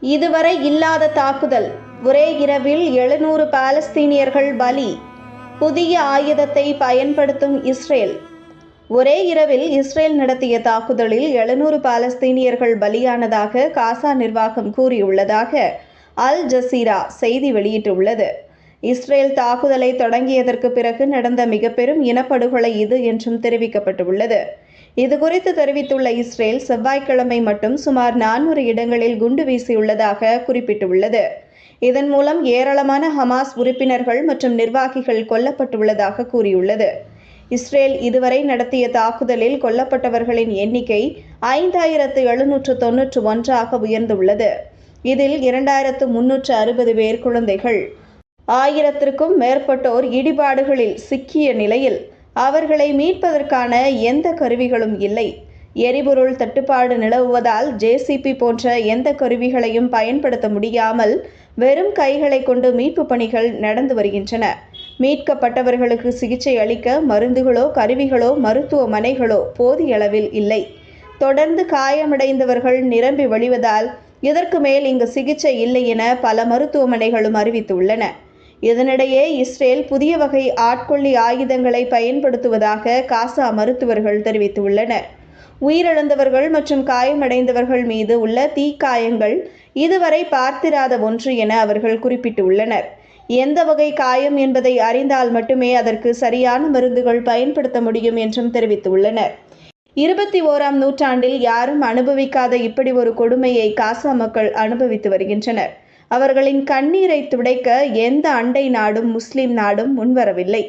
இதுவரை இல்லாத தாக்குதல். ஒரே இரவில் எழுநூறு பாலஸ்தீனியர்கள் பலி. புதிய ஆயுதத்தை பயன்படுத்தும் இஸ்ரேல். ஒரே இரவில் இஸ்ரேல் நடத்திய தாக்குதலில் எழுநூறு பாலஸ்தீனியர்கள் பலியானதாக காசா நிர்வாகம் கூறியுள்ளதாக அல் ஜசீரா செய்தி வெளியிட்டுள்ளது. இஸ்ரேல் தாக்குதலை தொடங்கியதற்கு பிறகு நடந்த மிக பெரும் இனப்படுகொலை இது என்றும் தெரிவிக்கப்பட்டுள்ளது. இதுகுறித்து தெரிவித்துள்ள இஸ்ரேல் செவ்வாய்க்கிழமை மட்டும் சுமார் நானூறு இடங்களில் குண்டு வீசியுள்ளதாக குறிப்பிட்டுள்ளது. இதன் மூலம் ஏராளமான ஹமாஸ் உறுப்பினர்கள் மற்றும் நிர்வாகிகள் கொல்லப்பட்டுள்ளதாக கூறியுள்ளது. இஸ்ரேல் இதுவரை நடத்திய தாக்குதலில் கொல்லப்பட்டவர்களின் எண்ணிக்கை ஐந்தாயிரத்து எழுநூற்று தொன்னூற்று ஒன்றாக உயர்ந்துள்ளது. இதில் இரண்டாயிரத்து முன்னூற்று அறுபது பேர் குழந்தைகள். ஆயிரத்திற்கும் மேற்பட்டோர் இடிபாடுகளில் சிக்கிய நிலையில் அவர்களை மீட்பதற்கான எந்த கருவிகளும் இல்லை. எரிபொருள் தட்டுப்பாடு நிலவுவதால் ஜேசிபி போன்ற எந்த கருவிகளையும் பயன்படுத்த முடியாமல் வெறும் கைகளை கொண்டு மீட்பு பணிகள் நடந்து வருகின்றன. மீட்கப்பட்டவர்களுக்கு சிகிச்சை அளிக்க மருந்துகளோ கருவிகளோ மருத்துவமனைகளோ போதிய அளவில் இல்லை. தொடர்ந்து காயமடைந்தவர்கள் நிரம்பி வழிவதால் இதற்கு மேல் இங்கு சிகிச்சை இல்லை என பல மருத்துவமனைகளும் அறிவித்துள்ளன. இதனிடையே இஸ்ரேல் புதிய வகை ஆட்கொள்ளி ஆயுதங்களை பயன்படுத்துவதாக காசா மருத்துவர்கள் தெரிவித்துள்ளனர். உயிரிழந்தவர்கள் மற்றும் காயமடைந்தவர்கள் மீது உள்ள தீக்காயங்கள் இதுவரை பார்த்திராத ஒன்று என அவர்கள் குறிப்பிட்டுள்ளனர். எந்த வகை காயம் என்பதை அறிந்தால் மட்டுமே அதற்கு சரியான மருந்துகள் பயன்படுத்த முடியும் என்றும் தெரிவித்துள்ளனர். இருபத்தி ஓராம் நூற்றாண்டில் யாரும் அனுபவிக்காத இப்படி ஒரு கொடுமையை காசா மக்கள் அனுபவித்து வருகின்றனர். அவர்களின் கண்ணீரை துடைக்க எந்த அண்டை நாடும் முஸ்லிம் நாடும் முன்வரவில்லை.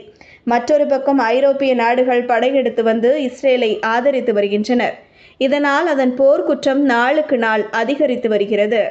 மற்றொரு பக்கம் ஐரோப்பிய நாடுகள் படையெடுத்து வந்து இஸ்ரேலை ஆதரித்து வருகின்றனர். இதனால் அதன் போர்க்குற்றம் நாளுக்கு நாள் அதிகரித்து வருகிறது.